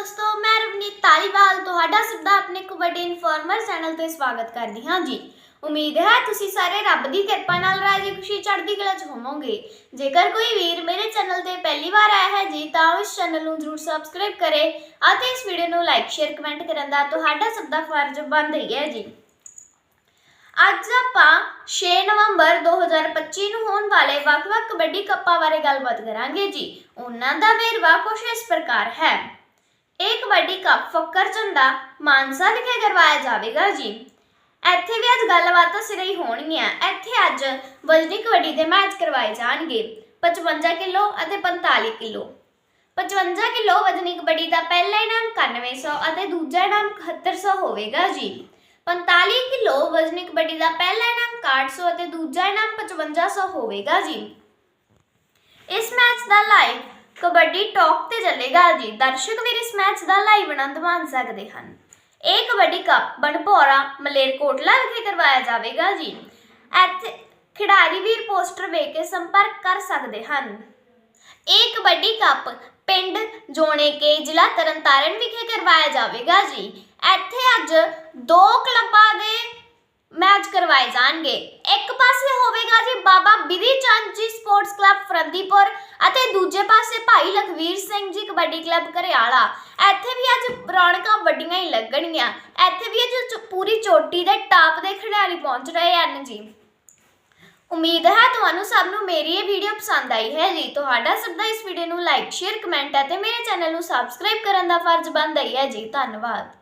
ਦੋਸਤੋ, ਮੈਂ ਰਵਨੀਤ ਤਾਲੀਵਾਲ ਤੁਹਾਡਾ ਸਭ ਦਾ ਆਪਣੇ ਕਬੱਡੀ ਇਨਫੋਰਮਰ ਚੈਨਲ ਤੇ ਸਵਾਗਤ ਕਰਦੀ ਹਾਂ ਜੀ। ਉਮੀਦ ਹੈ ਤੁਸੀਂ ਸਾਰੇ ਰੱਬ ਦੀ ਕਿਰਪਾ ਨਾਲ ਰਾਜੀ ਖੁਸ਼ੀ ਚੜ੍ਹਦੀ ਕਲਾ 'ਚ ਹੋਵੋਗੇ। ਜੇਕਰ ਕੋਈ ਵੀਰ ਮੇਰੇ ਚੈਨਲ ਤੇ ਪਹਿਲੀ ਵਾਰ ਆਇਆ ਹੈ ਜੀ, ਤਾਂ ਇਸ ਚੈਨਲ ਨੂੰ ਜ਼ਰੂਰ ਸਬਸਕ੍ਰਾਈਬ ਕਰੇ ਅਤੇ ਇਸ ਵੀਡੀਓ ਨੂੰ ਲਾਈਕ ਸ਼ੇਅਰ ਕਮੈਂਟ ਕਰਨ ਦਾ ਤੁਹਾਡਾ ਸਭ ਦਾ ਫਰਜ਼ ਬਣਦਾ ਹੈ ਜੀ। ਅੱਜ ਆਪਾਂ 6 ਨਵੰਬਰ 2025 ਨੂੰ ਹੋਣ ਵਾਲੇ ਵੱਖ-ਵੱਖ ਕਬੱਡੀ ਕੱਪਾਂ ਬਾਰੇ ਗੱਲਬਾਤ ਕਰਾਂਗੇ ਜੀ। ਉਹਨਾਂ ਦਾ ਵੇਰਵਾ ਕੁਝ ਇਸ ਪ੍ਰਕਾਰ ਹੈ। ਇਹ ਕਬੱਡੀ ਕੱਪ ਫੱਕਰ ਮਾਨਸਾ ਵਿਖੇ ਕਰਵਾਇਆ ਜਾਵੇਗਾ ਜੀ। ਇੱਥੇ ਵੀ ਅੱਜ ਗੱਲਬਾਤਾਂ ਸਿਰੇ ਹੋਣਗੀਆਂ। ਇੱਥੇ ਅੱਜ ਵਜਨੀ ਕਬੱਡੀ ਦੇ ਮੈਚ ਕਰਵਾਏ ਜਾਣਗੇ। 55 ਕਿਲੋ ਅਤੇ 45 ਕਿਲੋ। 55 ਕਿਲੋ ਵਜਨੀ ਕਬੱਡੀ ਦਾ ਪਹਿਲਾ ਇਨਾਮ 9100 ਅਤੇ ਦੂਜਾ ਇਨਾਮ 7100 ਹੋਵੇਗਾ ਜੀ। 45 ਕਿਲੋ ਵਜਨੀ ਕਬੱਡੀ ਦਾ ਪਹਿਲਾ ਇਨਾਮ 6100 ਅਤੇ ਦੂਜਾ ਇਨਾਮ 5500 ਹੋਵੇਗਾ ਜੀ। ਇਸ ਮੈਚ ਦਾ ਲਾਈਵ ਕਬੱਡੀ ਟਾਕ ਤੇ ਚੱਲੇਗਾ ਜੀ। ਦਰਸ਼ਕ ਵੀ ਇਸ ਮੈਚ ਦਾ ਲਾਈਵ ਆਨੰਦ ਮਾਣ ਸਕਦੇ ਹਨ। ਇਹ ਕਬੱਡੀ ਕੱਪ ਬਣਪੌਰਾ, ਮਲੇਰਕੋਟਲਾ ਵਿਖੇ ਕਰਵਾਇਆ ਜਾਵੇਗਾ ਜੀ। ਇੱਥੇ ਖਿਡਾਰੀ ਵੀਰ ਪੋਸਟਰ ਵੇਖ ਕੇ ਸੰਪਰਕ ਕਰ ਸਕਦੇ ਹਨ। ਇਹ ਕਬੱਡੀ ਕੱਪ ਪਿੰਡ ਜੋਣੇ ਕੇ ਜ਼ਿਲ੍ਹਾ ਤਰਨਤਾਰਨ ਵਿਖੇ ਕਰਵਾਇਆ ਜਾਵੇਗਾ ਜੀ। ਇੱਥੇ ਅੱਜ ਦੋ ਕਲੱਬਾਂ ਦੇ ਮੈਚ ਕਰਵਾਏ ਜਾਣਗੇ। ਇੱਕ ਪਾਸੇ ਹੋਵੇਗਾ ਜੀ ਬਾਬਾ ਬਿਧੀ ਚੰਦ ਜੀ ਸਪੋਰਟਸ ਕਲੱਬ ਫਰੰਦੀਪੁਰ ਅਤੇ ਦੂਜੇ ਪਾਸੇ ਭਾਈ ਲਖਵੀਰ ਸਿੰਘ ਜੀ ਕਬੱਡੀ ਕਲੱਬ ਘਰਿਆਲਾ। ਇੱਥੇ ਵੀ ਅੱਜ ਰੌਣਕਾਂ ਵੱਡੀਆਂ ਹੀ ਲੱਗਣਗੀਆਂ। ਇੱਥੇ ਵੀ ਅੱਜ ਪੂਰੀ ਚੋਟੀ ਦੇ ਟਾਪ ਦੇ ਖਿਡਾਰੀ ਪਹੁੰਚ ਰਹੇ ਹਨ ਜੀ। ਉਮੀਦ ਹੈ ਤੁਹਾਨੂੰ ਸਭ ਨੂੰ ਮੇਰੀ ਇਹ ਵੀਡੀਓ ਪਸੰਦ ਆਈ ਹੈ ਜੀ ਤੁਹਾਡਾ ਸਭ ਦਾ ਇਸ ਵੀਡੀਓ ਨੂੰ ਲਾਈਕ ਸ਼ੇਅਰ ਕਮੈਂਟ ਅਤੇ ਮੇਰੇ ਚੈਨਲ ਨੂੰ ਸਬਸਕ੍ਰਾਈਬ ਕਰਨ ਦਾ ਫਰਜ਼ ਬਣਦਾ ਹੀ ਹੈ ਜੀ। ਧੰਨਵਾਦ।